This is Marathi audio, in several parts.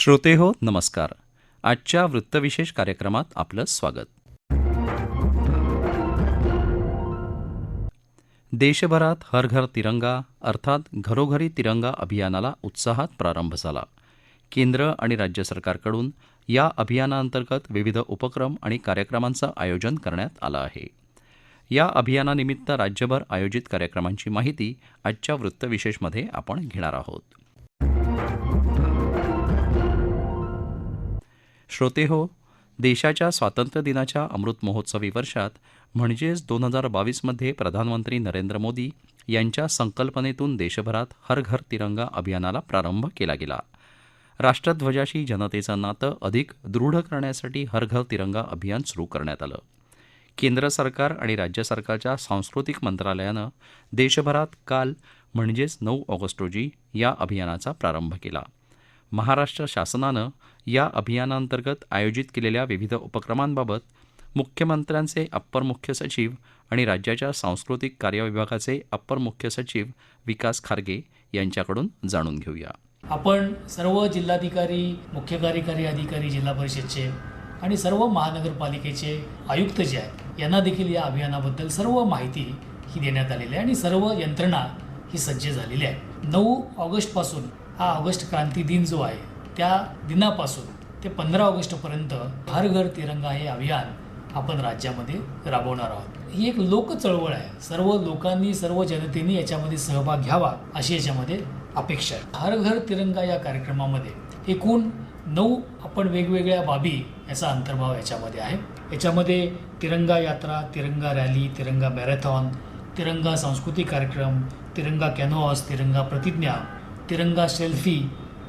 श्रोते हो नमस्कार. आजच्या वृत्तविशेष कार्यक्रमात आपलं स्वागत. देशभरात हर घर तिरंगा अर्थात घरोघरी तिरंगा अभियानाला उत्साहात प्रारंभ झाला. केंद्र आणि राज्य सरकारकडून या अभियानाअंतर्गत विविध उपक्रम आणि कार्यक्रमांचं आयोजन करण्यात आलं आहे. या अभियानानिमित्त राज्यभर आयोजित कार्यक्रमांची माहिती आजच्या वृत्तविशेषमध्ये आपण घेणार आहोत. श्रोते हो देशाच्या स्वातंत्र्यदिनाच्या अमृत महोत्सवी वर्षात म्हणजेच दोन हजार बावीसमध्ये प्रधानमंत्री नरेंद्र मोदी यांच्या संकल्पनेतून देशभरात हर घर तिरंगा अभियानाला प्रारंभ केला गेला. राष्ट्रध्वजाशी जनतेचं नातं अधिक दृढ करण्यासाठी हर घर तिरंगा अभियान सुरू करण्यात आलं. केंद्र सरकार आणि राज्य सरकारच्या सांस्कृतिक मंत्रालयानं देशभरात काल म्हणजेच नऊ ऑगस्ट रोजी या अभियानाचा प्रारंभ केला. महाराष्ट्र शासनानं या अभियानांतर्गत आयोजित केलेल्या विविध उपक्रमांबाबत मुख्यमंत्र्यांचे अप्पर मुख्य सचिव आणि राज्याच्या सांस्कृतिक कार्य विभागाचे अप्पर मुख्य सचिव विकास खारगे यांच्याकडून जाणून घेऊया. आपण सर्व जिल्हाधिकारी मुख्य कार्यकारी अधिकारी जिल्हा परिषदचे आणि सर्व महानगरपालिकेचे आयुक्त जे आहेत यांना देखील या अभियानाबद्दल सर्व माहिती ही देण्यात आलेली आहे आणि सर्व यंत्रणा ही सज्ज झालेली आहे. नऊ ऑगस्टपासून हा ऑगस्ट क्रांती दिन जो आहे त्या दिनापासून ते पंधरा ऑगस्टपर्यंत हर घर तिरंगा हे अभियान आपण राज्यामध्ये राबवणार आहोत. ही एक लोक चळवळ आहे. सर्व लोकांनी सर्व जनतेने याच्यामध्ये सहभाग घ्यावा अशी याच्यामध्ये अपेक्षा आहे. हर घर तिरंगा या कार्यक्रमामध्ये एकूण नऊ आपण वेगवेगळ्या बाबी याचा अंतर्भाव याच्यामध्ये आहे. याच्यामध्ये तिरंगा यात्रा तिरंगा रॅली तिरंगा मॅरेथॉन तिरंगा सांस्कृतिक कार्यक्रम तिरंगा कॅनॉस तिरंगा प्रतिज्ञा तिरंगा सेल्फी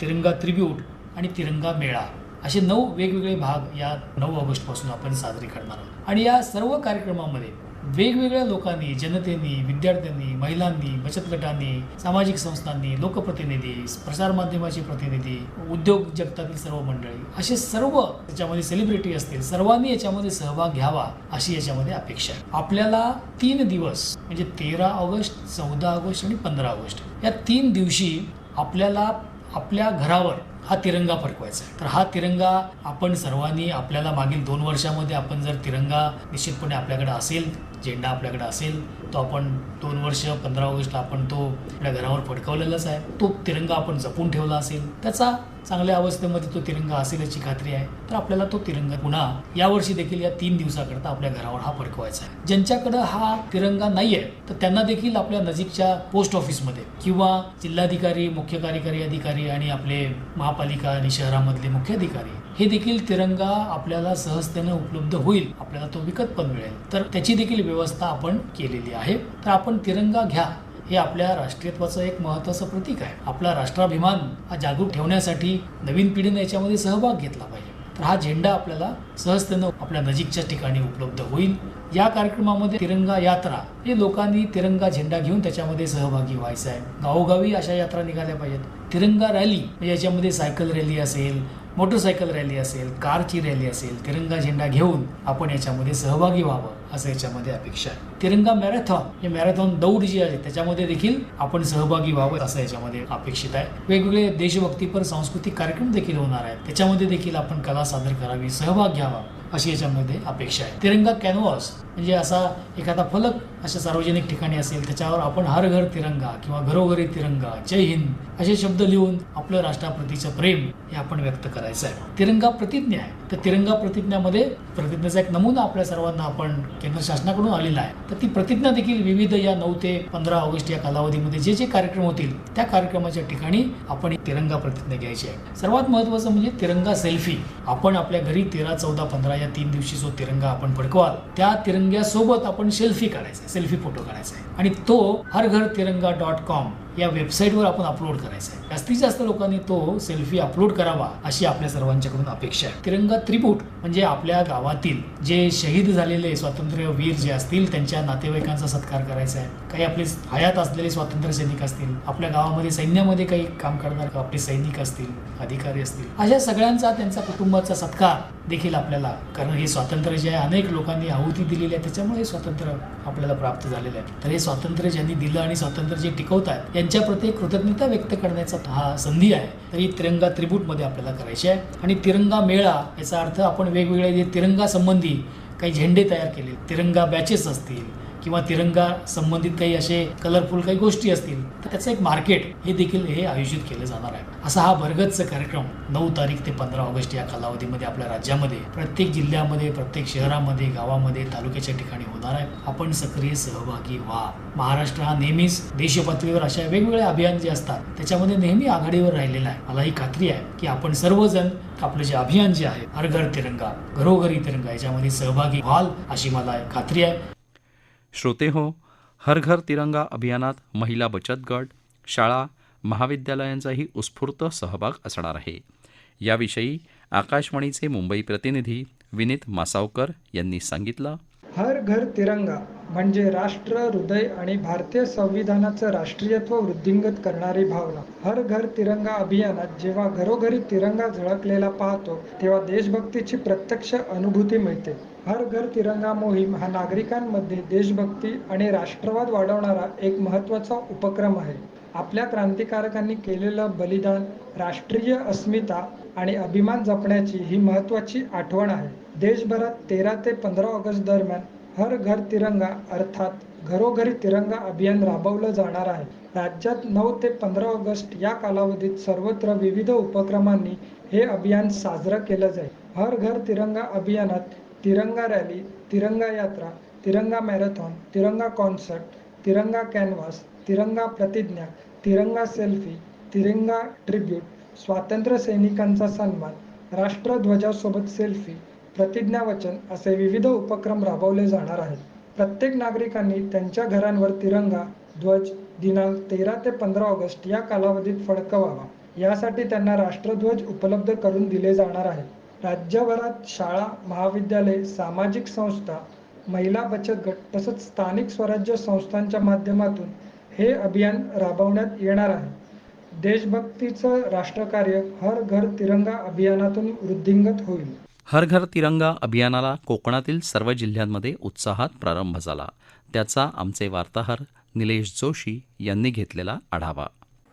तिरंगा त्रिब्यूट आणि तिरंगा मेळा असे नऊ वेगवेगळे भाग या नऊ ऑगस्टपासून आपण साजरे करणार आहोत. आणि या सर्व कार्यक्रमामध्ये वेगवेगळ्या लोकांनी जनतेनी विद्यार्थ्यांनी महिलांनी बचत गटांनी सामाजिक संस्थांनी लोकप्रतिनिधी प्रसारमाध्यमाचे प्रतिनिधी उद्योग जगतातील सर्व मंडळी असे सर्व याच्यामध्ये सेलिब्रिटी असतील सर्वांनी याच्यामध्ये सहभाग घ्यावा अशी याच्यामध्ये अपेक्षा आहे. आपल्याला तीन दिवस म्हणजे तेरा ऑगस्ट चौदा ऑगस्ट आणि पंधरा ऑगस्ट या तीन दिवशी आपल्याला आपल्या घरावर हा तिरंगा फडकवायचा आहे. तर हा तिरंगा आपण सर्वांनी आपल्याला मागील दोन वर्षामध्ये आपण जर तिरंगा निश्चितपणे आपल्याकडे असेल झेंडा आपल्याकडे असेल तो आपण दोन वर्ष पंधरा ऑगस्टला आपण तो आपल्या घरावर फडकवलेलाच आहे. तो तिरंगा आपण जपून ठेवला असेल त्याचा चांगल्या अवस्थेमध्ये तो तिरंगा असेल याची खात्री आहे तर आपल्याला तो तिरंगा पुन्हा यावर्षी देखील या तीन दिवसाकरता आपल्या घरावर हा फडकवायचा आहे. ज्यांच्याकडं हा तिरंगा नाही आहे तर त्यांना देखील आपल्या नजीकच्या पोस्ट ऑफिसमध्ये किंवा जिल्हाधिकारी मुख्य कार्यकारी अधिकारी आणि आपले महापालिका आणि शहरामधले मुख्य अधिकारी हे देखील तिरंगा आपल्याला सहजतेने उपलब्ध होईल आपल्याला तो विकत पण मिळेल. तर त्याची देखील व्यवस्था आपण केलेली आहे. तर आपण तिरंगा घ्या हे आपल्या राष्ट्रीयत्वाचं एक महत्त्वाचं प्रतीक आहे. आपला राष्ट्राभिमान हा जागरूक ठेवण्यासाठी नवीन पिढीने याच्यामध्ये सहभाग घेतला पाहिजे. तर हा झेंडा आपल्याला सहजतेनं आपल्या नजीकच्या ठिकाणी उपलब्ध होईल. या कार्यक्रमामध्ये तिरंगा यात्रा हे लोकांनी तिरंगा झेंडा घेऊन त्याच्यामध्ये सहभागी व्हायचं आहे. गावोगावी अशा यात्रा निघाल्या पाहिजेत. तिरंगा रॅली म्हणजे याच्यामध्ये सायकल रॅली असेल मोटरसायकल रॅली असेल कारची रॅली असेल तिरंगा झेंडा घेऊन आपण याच्यामध्ये सहभागी व्हावं असं याच्यामध्ये अपेक्षा आहे. तिरंगा मॅरेथॉन हे मॅरेथॉन दौड जी आहे त्याच्यामध्ये देखील आपण सहभागी व्हावं असं याच्यामध्ये अपेक्षित आहे. वेगवेगळे देशभक्तीपर सांस्कृतिक कार्यक्रम देखील होणार आहेत. त्याच्यामध्ये देखील आपण कला सादर करावी सहभाग घ्यावा अशी याच्यामध्ये अपेक्षा आहे. तिरंगा कॅनव्हास म्हणजे असा एखादा फलक अशा सार्वजनिक ठिकाणी असेल त्याच्यावर आपण हर घर तिरंगा किंवा घरोघरी तिरंगा जय हिंद असे शब्द लिहून आपलं राष्ट्राप्रतीचं प्रेम हे आपण व्यक्त करायचं आहे तिरंगा प्रतिज्ञा आहे. तर तिरंगा प्रतिज्ञामध्ये प्रतिज्ञेचा एक नमुना आपल्या सर्वांना आपण केंद्र शासनाकडून आलेला आहे. तर ती प्रतिज्ञा देखील विविध या नऊ ते पंधरा ऑगस्ट या कालावधीमध्ये जे जे कार्यक्रम होतील त्या कार्यक्रमाच्या ठिकाणी आपण तिरंगा प्रतिज्ञा घ्यायची आहे. सर्वात महत्त्वाचं म्हणजे तिरंगा सेल्फी. आपण आपल्या घरी तेरा चौदा पंधरा या तीन दिवशी जो तिरंगा आपण फडकवाल त्या तिरंग्यासोबत आपण सेल्फी काढायचा सेल्फी फोटो काढायचा आहे. आणि तो हर घर तिरंगा डॉट कॉम या वेबसाईटवर आपण अपलोड करायचा आहे. जास्तीत जास्त लोकांनी तो सेल्फी अपलोड करावा अशी आपल्या सर्वांच्याकडून अपेक्षा आहे. तिरंगा त्रिपूट म्हणजे आपल्या गावातील जे शहीद झालेले स्वातंत्र्य वीर जे असतील त्यांच्या नातेवाईकांचा सत्कार करायचा आहे. काही आपले हयात असलेले स्वातंत्र्य सैनिक असतील आपल्या गावामध्ये सैन्यामध्ये काही काम करणार आपले सैनिक असतील अधिकारी असतील अशा सगळ्यांचा त्यांचा कुटुंबाचा सत्कार देखील आपल्याला कारण हे स्वातंत्र्य जे आहे अनेक लोकांनी आहुती दिलेली आहे. त्याच्यामुळे हे स्वातंत्र्य आपल्याला प्राप्त झालेलं आहे. तर हे स्वातंत्र्य ज्यांनी दिलं आणि स्वातंत्र्य जे टिकवत त्यांच्याप्रती कृतज्ञता व्यक्त करण्याचा हा संधी आहे. तर ही तिरंगा त्रिबूटमध्ये आपल्याला करायची आहे. आणि तिरंगा मेळा याचा अर्थ आपण वेगवेगळे जे तिरंगा संबंधी काही झेंडे तयार केले तिरंगा बॅचेस असतील किंवा तिरंगा संबंधित काही असे कलरफुल काही गोष्टी असतील तर त्याचं एक मार्केट हे देखील हे आयोजित केलं जाणार आहे. असा हा भरगतचा कार्यक्रम नऊ तारीख ते पंधरा ऑगस्ट या कालावधीमध्ये आपल्या राज्यामध्ये प्रत्येक जिल्ह्यामध्ये प्रत्येक शहरामध्ये गावामध्ये तालुक्याच्या ठिकाणी होणार आहे. आपण सक्रिय सहभागी व्हा. महाराष्ट्र हा नेहमीच देशपातळीवर अशा वेगवेगळे अभियान जे असतात त्याच्यामध्ये नेहमी आघाडीवर राहिलेला आहे. मला ही खात्री आहे की आपण सर्वजण आपलं जे अभियान जे आहे हर घर तिरंगा घरोघरी तिरंगा याच्यामध्ये सहभागी व्हाल अशी मला खात्री आहे. श्रोते हो हर घर तिरंगा अभियानात महिला बचत गट शाळा महाविद्यालयांचाही उत्स्फूर्त सहभाग असणार आहे. याविषयी आकाशवाणीचे मुंबई प्रतिनिधी विनीत मासावकर यांनी सांगितलं हर घर तिरंगा म्हणजे राष्ट्र हृदय आणि भारतीय संविधानाचं राष्ट्रीयत्व वृद्धिंगत करणारी भावना. हर घर तिरंगा अभियानात जेव्हा घरोघरी तिरंगा झळकलेला पाहतो तेव्हा देशभक्तीची प्रत्यक्ष अनुभूती मिळते. हर घर तिरंगा मोहीम हा नागरिकांमध्ये देशभक्ती आणि राष्ट्रवाद वाढवणारा एक महत्त्वाचा उपक्रम आहे. आपल्या क्रांतिकारकांनी केलेलं बलिदान राष्ट्रीय अस्मिता आणि अभिमान जपण्याची ही महत्त्वाची आठवण आहे. देशभरात तेरा ते पंधरा ऑगस्ट दरम्यान हर घर तिरंगा अर्थात घरोघरी तिरंगा अभियान राबवलं जाणार आहे. राज्यात नऊ ते पंधरा ऑगस्ट या कालावधीत सर्वत्र विविध उपक्रमांनी हे अभियान साजरं केलं जाईल. हर घर तिरंगा अभियानात तिरंगा रॅली तिरंगा यात्रा तिरंगा मॅरेथॉन तिरंगा कॉन्सर्ट तिरंगा कॅनव्हास तिरंगा प्रतिज्ञा तिरंगा सेल्फी तिरंगा ट्रिब्यूट स्वातंत्र्य सैनिकांचा सन्मान राष्ट्रध्वजासोबत सेल्फी प्रतिज्ञावचन असे विविध उपक्रम राबवले जाणार आहेत. प्रत्येक नागरिकांनी त्यांच्या घरांवर तिरंगा ध्वज दिनांक तेरा ते पंधरा ऑगस्ट या कालावधीत फडकवावा. यासाठी त्यांना राष्ट्रध्वज उपलब्ध करून दिले जाणार आहे. राज्यभरात शाळा महाविद्यालय सामाजिक संस्था महिला बचत गट तसंच स्थानिक स्वराज्य संस्थांच्या माध्यमातून हे अभियान राबवण्यात येणार आहे. देशभक्तीचं राष्ट्रकार्य हर घर तिरंगा अभियानातून वृद्धिंगत होईल. हर घर तिरंगा अभियानाला कोकणातील सर्व जिल्ह्यांमध्ये उत्साहात प्रारंभ झाला. त्याचा आमचे वार्ताहर निलेश जोशी यांनी घेतलेला आढावा.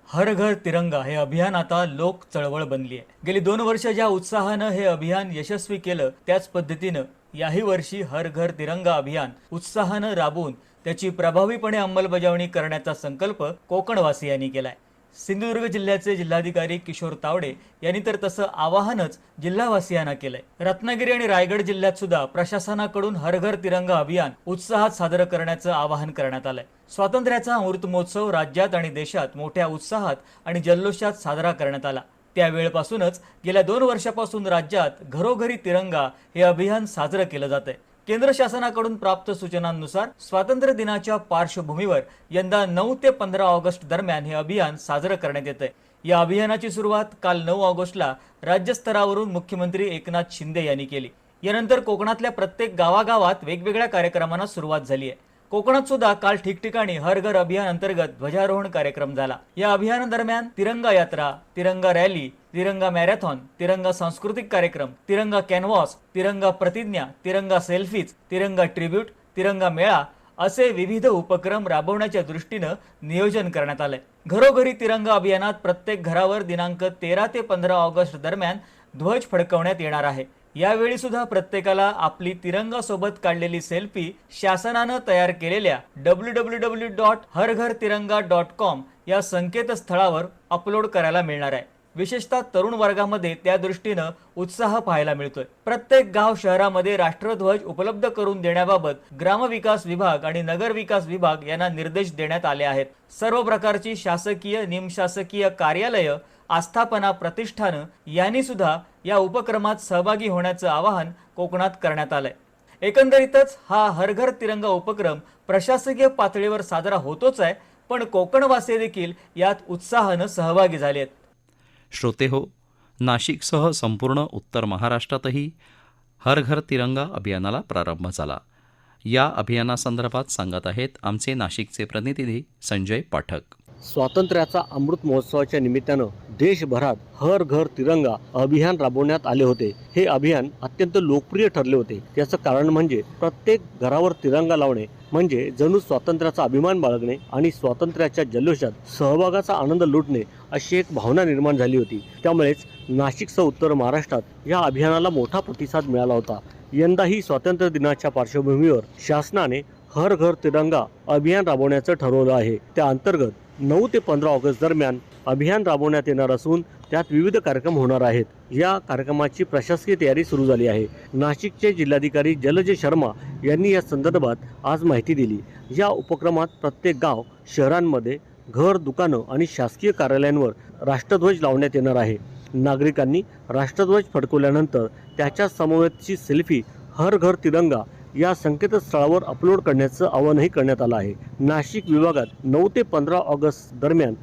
हर घर तिरंगा हे अभियान आता लोक चळवळ बनली आहे. गेली दोन वर्ष ज्या उत्साहानं हे अभियान यशस्वी केलं त्याच पद्धतीनं याही वर्षी हर घर तिरंगा अभियान उत्साहानं राबवून त्याची प्रभावीपणे अंमलबजावणी करण्याचा संकल्प कोकणवासियांनी केलाय. सिंधुदुर्ग जिल्ह्याचे जिल्हाधिकारी किशोर तावडे यांनी तर तसं आवाहनच जिल्हावासियांना केलंय. रत्नागिरी आणि रायगड जिल्ह्यात सुद्धा प्रशासनाकडून हर घर तिरंगा अभियान उत्साहात साजरं करण्याचं आवाहन करण्यात आलंय. स्वातंत्र्याचा अमृत महोत्सव राज्यात आणि देशात मोठ्या उत्साहात आणि जल्लोषात साजरा करण्यात आला. त्यावेळपासूनच गेल्या दोन वर्षापासून राज्यात घरोघरी तिरंगा हे अभियान साजरं केलं जात आहे केंद्र शासनाकडून प्राप्त सूचनांनुसार स्वातंत्र्य दिनाच्या पार्श्वभूमीवर यंदा नऊ ते पंधरा ऑगस्ट दरम्यान हे अभियान साजरं करण्यात येत आहे या अभियानाची सुरुवात काल नऊ ऑगस्टला राज्यस्तरावरून मुख्यमंत्री एकनाथ शिंदे यांनी केली. यानंतर कोकणातल्या प्रत्येक गावागावात वेगवेगळ्या कार्यक्रमांना सुरुवात झाली आहे. कोकणात सुद्धा काल ठिकठिकाणी हर घर अभियान अंतर्गत ध्वजारोहण कार्यक्रम झाला. या अभियानादरम्यान तिरंगा यात्रा तिरंगा रॅली तिरंगा मॅरेथॉन तिरंगा सांस्कृतिक कार्यक्रम तिरंगा कॅनव्हॉस तिरंगा प्रतिज्ञा तिरंगा सेल्फीज तिरंगा ट्रिब्यूट तिरंगा मेळा असे विविध उपक्रम राबवण्याच्या दृष्टीनं नियोजन करण्यात आलंय. घरोघरी तिरंगा अभियानात प्रत्येक घरावर दिनांक तेरा ते पंधरा ऑगस्ट दरम्यान ध्वज फडकवण्यात येणार आहे. यावेळी सुद्धा प्रत्येकाला आपली तिरंगा सोबत काढलेली सेल्फी शासनानं तयार केलेल्या W W W dot Har Ghar Tiranga dot com या संकेतस्थळावर अपलोड करायला मिळणार आहे. विशेषतः तरुण वर्गामध्ये त्या दृष्टीनं उत्साह पाहायला मिळतोय. प्रत्येक गाव शहरामध्ये राष्ट्रध्वज उपलब्ध करून देण्याबाबत ग्रामविकास विभाग आणि नगर विकास विभाग यांना निर्देश देण्यात आले आहेत. सर्व प्रकारची शासकीय निमशासकीय कार्यालय आस्थापना प्रतिष्ठानं यांनी सुद्धा या उपक्रमात सहभागी होण्याचं आवाहन कोकणात करण्यात आलंय. एकंदरीतच हा हरघर तिरंगा उपक्रम प्रशासकीय पातळीवर साजरा होतोच आहे पण कोकणवासी देखील यात उत्साहानं सहभागी झाले आहेत श्रोते हो नाशिकसह संपूर्ण उत्तर महाराष्ट्रातही हर घर तिरंगा अभियानाला प्रारंभ झाला. या अभियानासंदर्भात सांगत आहेत आमचे नाशिकचे प्रतिनिधी संजय पाठक. स्वातंत्र्याचा अमृत महोत्सवाच्या निमित्तानं देशभरात हर घर तिरंगा अभियान राबवण्यात आले होते. हे अभियान अत्यंत लोकप्रिय ठरले होते. याचं कारण म्हणजे प्रत्येक घरावर तिरंगा लावणे म्हणजे जणू स्वातंत्र्याचा अभिमान बाळगणे आणि स्वातंत्र्याच्या जल्लोषात सहभागाचा आनंद लुटणे अशी एक भावना निर्माण झाली होती. त्यामुळेच नाशिकसह उत्तर महाराष्ट्रात या अभियानाला मोठा प्रतिसाद मिळाला होता. यंदाही स्वातंत्र्य दिनाच्या पार्श्वभूमीवर शासनाने हर घर तिरंगा अभियान राबवण्याचं ठरवलं आहे. त्या अंतर्गत नऊ ते पंधरा ऑगस्ट दरम्यान अभियान राबवण्यात येणार असून त्यात विविध कार्यक्रम होणार आहेत. या कार्यक्रमाची प्रशासकीय तयारी सुरू झाली आहे. नाशिकचे जिल्हाधिकारी जलज शर्मा यांनी या संदर्भात आज माहिती दिली. या उपक्रमात प्रत्येक गाव शहरांमध्ये घर दुकानं आणि शासकीय कार्यालयांवर राष्ट्रध्वज लावण्यात येणार आहे. नागरिकांनी राष्ट्रध्वज फडकवल्यानंतर त्याच्या समवेतची सेल्फी हर घर तिरंगा या संकेतस्थळावर अपलोड करण्याचं आवाहनही करण्यात आलं आहे. नाशिक विभागात नऊ ते पंधरा ऑगस्ट दरम्यान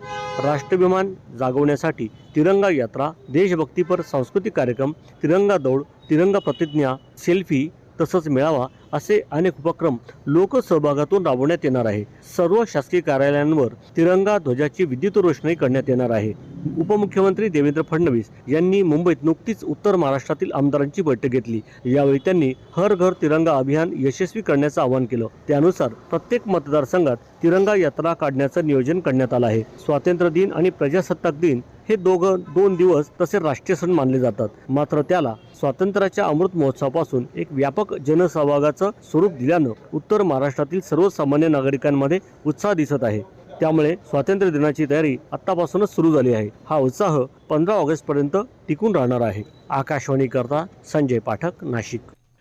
राष्ट्रभिमान जागवण्यासाठी तिरंगा यात्रा देशभक्तीपर सांस्कृतिक कार्यक्रम तिरंगा दौड तिरंगा प्रतिज्ञा सेल्फी तसंच मेळावा असे अनेक उपक्रम लोकसहभागातून राबवण्यात येणार आहे. सर्व शासकीय कार्यालयांवर तिरंगा ध्वजाची विद्युत रोषणाई करण्यात येणार आहे. उपमुख्यमंत्री देवेंद्र फडणवीस यांनी मुंबईत नुकतीच उत्तर महाराष्ट्रातील आमदारांची बैठक घेतली. यावेळी त्यांनी हर घर तिरंगा अभियान यशस्वी करण्याचं आवाहन केलं. त्यानुसार प्रत्येक मतदारसंघात तिरंगा यात्रा काढण्याचं नियोजन करण्यात आलं आहे. स्वातंत्र्य दिन आणि प्रजासत्ताक दिन हे दोघं दोन दिवस तसे राष्ट्रीय सण मानले जातात. मात्र त्याला स्वातंत्र्याच्या अमृत महोत्सवापासून एक व्यापक जनसहभागाचं स्वरूप दिल्यानं उत्तर महाराष्ट्रातील सर्वसामान्य नागरिकांमध्ये उत्साह दिसत आहे. त्यामुळे स्वातंत्र्य दिनाची तयारी आत्तापासूनच सुरू झाली आहे. हा उत्साह पंधरा ऑगस्ट पर्यंत टिकून राहणार आहे. आकाशवाणी करता संजय पाठक नाशिक.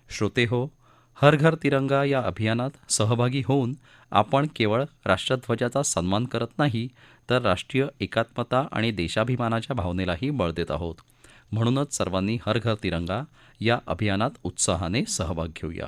श्रोते हो हर घर तिरंगा या अभियानात सहभागी होऊन आपण केवळ राष्ट्रध्वजाचा सन्मान करत नाही तर राष्ट्रीय एकात्मता आणि देशाभिमानाच्या भावनेलाही बळ देत आहोत. म्हणूनच सर्वांनी हर घर तिरंगा या अभियानात उत्साहाने सहभाग घेऊया.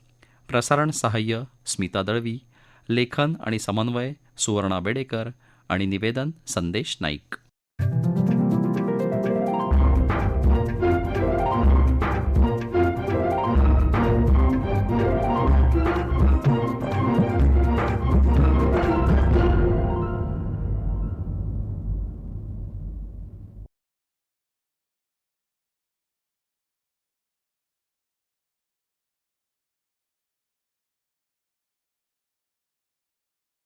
प्रसारण सहाय्य स्मिता दळवी लेखन आणि समन्वय सुवर्णा बेडेकर आणि निवेदन संदेश नाईक.